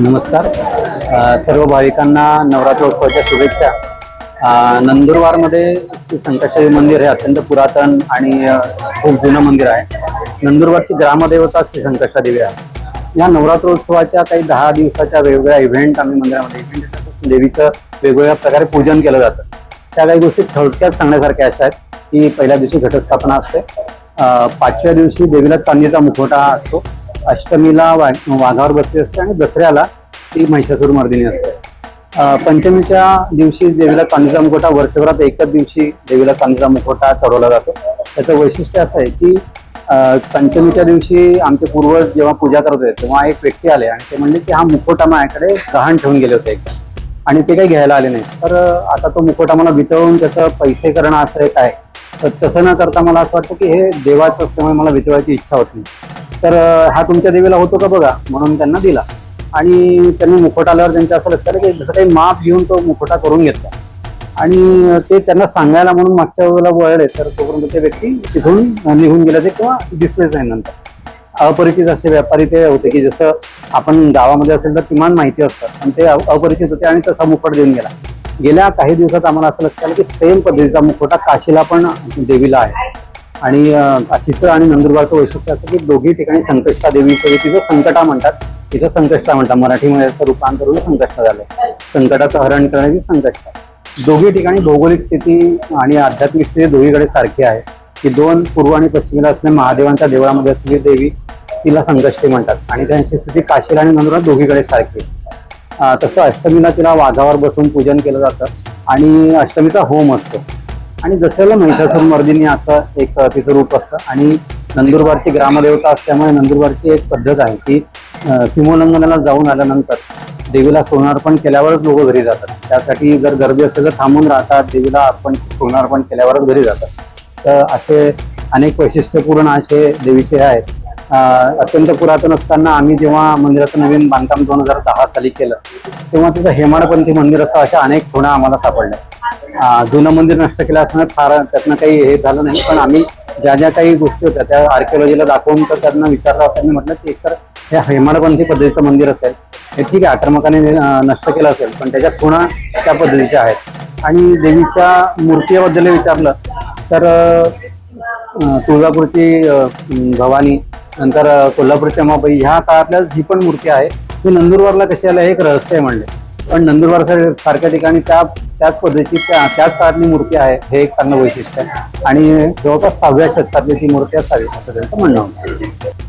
नमस्कार. सर्व भाविकांना नवरात्रोत्सवाच्या शुभेच्छा. नंदुरबारमध्ये श्री संकटादेवी मंदिर हे अत्यंत पुरातन आणि खूप जुनं मंदिर आहे. नंदुरबारची ग्रामदेवता श्री संकटादेवी आहे. या नवरात्रोत्सवाच्या काही दहा दिवसाच्या वेगवेगळ्या इव्हेंट आम्ही मंदिरामध्ये इव्हेंट तसंच देवीचं वेगवेगळ्या प्रकारे पूजन केलं जातं. त्या काही गोष्टी थोडक्यात सांगण्यासारख्या अशा आहेत की पहिल्या दिवशी घटस्थापना असते. पाचव्या दिवशी देवीला चांदीचा मुखवटा असतो. अष्टमीला वा वाघावर बसली असते आणि दसऱ्याला ती महिषासूर मर्दिनी असते. पंचमीच्या दिवशी देवीला चांदीचा मुखोटा वर्षभरात एकच दिवशी देवीला चांदीचा मुखोटा चढवला जातो. त्याचं वैशिष्ट्य असं आहे की पंचमीच्या दिवशी आमचे पूर्वज जेव्हा पूजा करत होते तेव्हा एक व्यक्ती आले आणि ते म्हणले की हा मुखोटा माझ्याकडे गहाण ठेवून गेले होते एकदा आणि ते काही घ्यायला आले नाही तर आता तो मुखोटा मला वितळून त्याचं पैसे करणं असं एक आहे. तर तसं न करता मला असं वाटतं की हे देवाचं असल्यामुळे मला वितळायची इच्छा होती तर हा तुमच्या देवीला होतो का बघा म्हणून त्यांना दिला. आणि त्यांनी मुखोटा आल्यावर त्यांच्या असं लक्षात आलं की जसं काही माप घेऊन तो मुखोटा करून घेतला. आणि ते त्यांना सांगायला म्हणून मागच्या वेळेला वळले तर तोपर्यंत ते व्यक्ती तिथून निघून गेले ते किंवा दिसलेच नाही नंतर. अपरिचित असे व्यापारी ते होते की जसं आपण गावामध्ये असेल तर किमान माहिती असतात पण ते अपरिचित होते आणि तसा मुखट देऊन गेला. गेल्या काही दिवसात आम्हाला असं लक्षात आलं की सेम पद्धतीचा मुखोटा काशीला पण देवीला आहे. आणि काशीचं आणि नंदुरबारचं वैशिष्ट्य असं की दोघी ठिकाणी संकष्टा देवीचं तिथं संकटा म्हणतात. तिथं संकष्टा म्हणतात. मराठीमध्ये याचं रूपांतर संकष्ट झालं संकटाचं हरण करण्याची संकष्टा. दोघी ठिकाणी भौगोलिक स्थिती आणि आध्यात्मिक स्थिती दोघीकडे सारखी आहे. की दोन पूर्व आणि पश्चिमेला असलेल्या महादेवांच्या देवळामध्ये असलेली देवी तिला संकष्टी म्हणतात. आणि त्यांची स्थिती काशीला आणि नंदुरबार दोघीकडे सारखी तसं अष्टमीला तिला वाघावर बसून पूजन केलं जातं. आणि अष्टमीचा होम असतो. आणि दसऱ्याला महिषासूर मर्दिनी असं एक तिचं रूप असतं. आणि नंदुरबारची ग्रामदेवता असल्यामुळे नंदुरबारची एक पद्धत आहे की अं, सीमोल्लंघनाला जाऊन आल्यानंतर देवीला सोनार्पण केल्यावरच लोक घरी जातात. त्यासाठी जर गर्दी असेल तर थांबून राहतात देवीला आपण सोनार्पण केल्यावरच घरी जातात. तर असे अनेक वैशिष्ट्यपूर्ण असे देवीचे हे आहेत. अत्यंत पुरातन असताना आम्ही जेव्हा मंदिराचं नवीन बांधकाम दोन हजार दहा साली केलं तेव्हा तिथं हेमाडपंथी मंदिर असं अशा अनेक खुणा आम्हाला सापडल्या. जुनं मंदिर नष्ट केलं असणार फार त्यातनं काही हे झालं नाही. पण आम्ही ज्या ज्या काही गोष्टी होत्या त्या आर्किओलॉजीला दाखवून तर त्यांना विचारलं त्यांनी म्हटलं की एकतर हे हेमाडपंथी पद्धतीचं मंदिर असेल हे ठीक आहे आक्रमकाने नष्ट केलं असेल पण त्याच्या खुणा त्या पद्धतीच्या आहेत. आणि देवीच्या मूर्तीबद्दल विचारलं तर तुळजापूरची भवानी नंतर कोल्हापूरच्या माबाई ह्या काळातल्याच ही पण मूर्ती आहे. ही नंदुरबारला कशी आलं हे एक रहस्य आहे म्हणले. पण नंदुरबार सारख्या ठिकाणी त्या त्याच पद्धतीची त्या त्याच काळातली मूर्ती आहे हे एक चांगलं वैशिष्ट्य आहे. आणि जवळपास सहाव्या शतकातली ती मूर्ती असावी असं त्यांचं म्हणणं होतं.